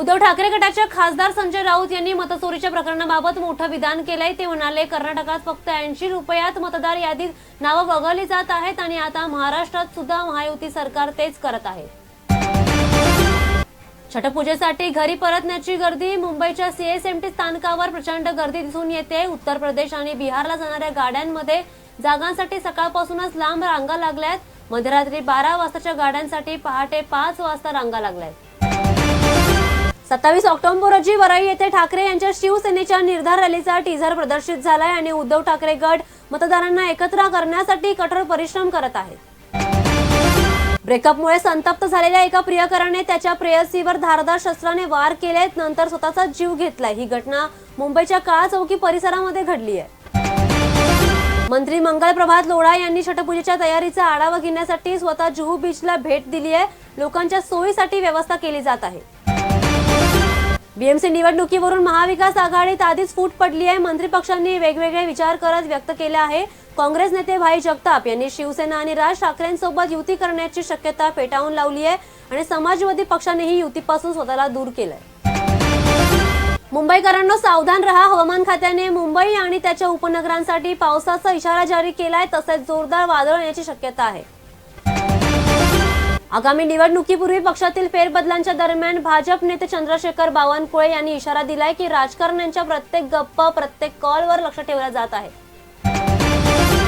उद्धव ठाकरे गटाच्या खासदार संजय राऊत यांनी मतचोरीच्या प्रकरणाबाबत मोठं विधान केलंय. ते म्हणाले कर्नाटकात फक्त ऐंशी रुपयात मतदार यादीत नावं वगळली जात आहेत आणि आता महाराष्ट्रात सुद्धा महायुती सरकार तेच करत आहे. छठपूजेसाठी घरी परतण्याची गर्दी मुंबईच्या सीएसएमटी स्थानकावर प्रचंड गर्दी दिसून येते. उत्तर प्रदेश आणि बिहारला जाणाऱ्या गाड्यांमध्ये जागांसाठी सकाळपासूनच लांब रांगा लागल्यात. मध्यरात्री बारा वाजताच्या गाड्यांसाठी पहाटे पाच वाजता रांगा लागल्यात. सत्तावीस ऑक्टोबर रोजी वराई येथे ठाकरे यांच्या शिवसेनेच्या निर्धार रॅलीचा टीझर प्रदर्शित झालाय आणि उद्धव ठाकरे गट मतदारांना एकत्र करण्यासाठी कठोर परिश्रम करत आहेत. ब्रेकअपमुळे संतप्त झालेल्या एका प्रियकराने त्याच्या प्रेयसीवर धारदार शस्त्राने वार केले नंतर स्वतःचा जीव घेतलाय. ही घटना मुंबईच्या काळा चौकी परिसरामध्ये घडली आहे. मंत्री मंगल प्रभात लोढा यांनी छटपूजेच्या तयारीचा आढावा घेण्यासाठी स्वतः जुहू बीचला भेट दिली आहे लोकांच्या सोयीसाठी व्यवस्था केली जात आहे. बीएमसी निवडणुकीवरून महाविकास आघाडीत आधीच फूट पडली आहे. मंत्री पक्षांनी वेगवेगळे विचार करत व्यक्त केले आहे. काँग्रेस नेते भाई जगताप यांनी शिवसेना आणि राज ठाकरेंसोबत युती करण्याची शक्यता फेटाळून लावली आहे आणि समाजवादी पक्षानेही युतीपासून स्वतःला दूर केलंय. मुंबईकरांनो सावधान रहा. हवामान खात्याने मुंबई आणि त्याच्या उपनगरांसाठी पावसाचा इशारा जारी केलाय. तसेच जोरदार वादळ येण्याची शक्यता आहे. आगामी निवडणुकीपूर्वी पक्षातील फेरबदलांच्या दरम्यान भाजप नेते चंद्रशेखर बावनकुळे यांनी इशारा दिलाय की राजकारण्यांच्या प्रत्येक गप्पा प्रत्येक कॉलवर लक्ष ठेवलं जात आहे.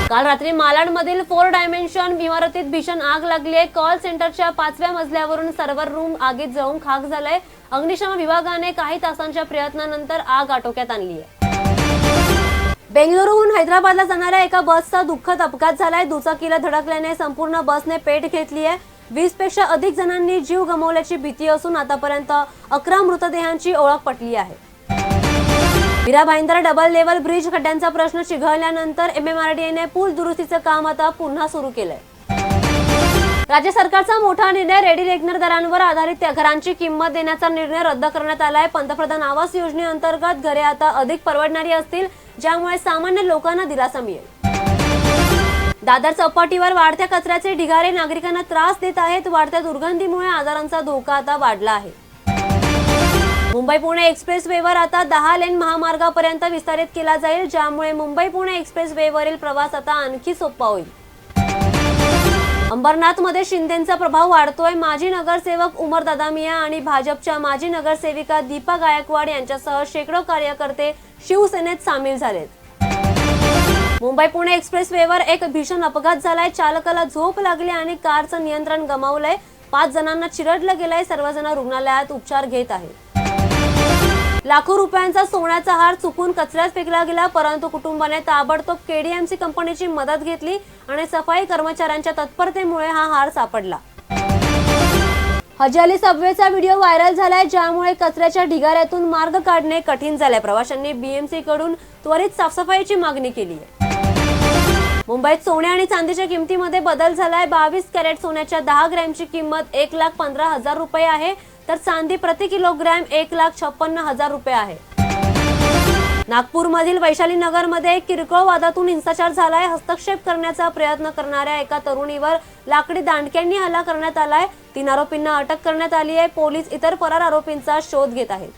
काल रात्री मालाडमधील फोर डायमेन्शन इमारतीत भीषण आग लागली आहे कॉल सेंटरच्या पाचव्या मजल्यावरून सर्व्हर रूम आगीत जळून खाक झालाय. अग्निशमन विभागाने काही तासांच्या प्रयत्नानंतर आग आटोक्यात आणली आहे बेंगळुरूहून हैदराबादला जाणाऱ्या एका बसचा दुःखद अपघात झालाय. दुचाकीला धडकल्याने संपूर्ण बसने पेट घेतली आहे वीसपेक्षा अधिक जणांनी जीव गमावल्याची भीती असून आतापर्यंत अकरा मृतदेहांची ओळख पटली आहे. Mira Bhayandar double level bridge खड्ड्यांचा प्रश्न चिघळल्यानंतर एमएमआरडीएने पूल दुरुस्तीचं काम आता पुन्हा सुरू केलंय. राज्य सरकारचा मोठा निर्णय रेडी रेग्नर दरांवर आधारित त्या घरांची किंमत देण्याचा निर्णय रद्द करण्यात आलाय. पंतप्रधान आवास योजनेअंतर्गत घरे आता अधिक परवडणारी असतील ज्यामुळे सामान्य लोकांना दिलासा मिळेल. दादर चौपाटीवर वाढत्या कचऱ्याचे ढिगारे नागरिकांना त्रास देत आहेत. वाढत्या दुर्गंधीमुळे आजारांचा धोका आता वाढला आहे. मुंबई पुणे एक्सप्रेस वेवर आता दहा लेन महामार्गापर्यंत विस्तारित केला जाईल ज्यामुळे मुंबई पुणे एक्सप्रेस वेवरील प्रवास आता आणखी सोपा होईल. अंबरनाथमध्ये शिंदेचा प्रभाव वाढतोय. माजी नगरसेवक उमर दादामिया आणि भाजपच्या माजी नगरसेविका दीपा गायकवाड यांच्यासह शेकडो कार्यकर्ते शिवसेनेत सामील झालेत. मुंबई पुणे एक्सप्रेस वेवर एक भीषण अपघात झालाय. चालकाला झोप लागली आणि कारचं नियंत्रण गमावलंय. पाच जणांना चिरडलं गेलंय. सर्वजण रुग्णालयात उपचार घेत आहे लाखो रुपयांचा सोन्याचा हार चुकून कचऱ्यात फेकला गेला परंतु कुटुंबाने ताबडतोब केडीएमसी कंपनीची मदत घेतली आणि सफाई कर्मचाऱ्यांच्या तत्परतेमुळे हा हार सापडला. हजाली सबवेचा व्हिडिओ व्हायरल झालाय ज्यामुळे कचऱ्याच्या ढिगाऱ्यातून मार्ग काढणे कठीण झाले प्रवाशांनी बीएमसी कडून त्वरित साफसफाईची मागणी केली आहे मुंबईत सोने आणि चांदीच्या किमतीमध्ये बदल झालाय. बावीस कॅरेट सोन्याच्या दहा ग्रॅमची किंमत एक लाख पंधरा हजार रुपये आहे. तर चांदी प्रति किलोग्रॅम एक लाख छप्पन्न हजार रुपये आहे. नागपूरमधील वैशाली नगरमध्ये किरकोळ वादातून हिंसाचार झालाय. हस्तक्षेप करण्याचा प्रयत्न करणाऱ्या एका तरुणीवर लाकडी दांडक्यांनी हल्ला करण्यात आलाय. तीन आरोपींना अटक करण्यात आली आहे. पोलीस इतर फरार आरोपींचा शोध घेत आहेत.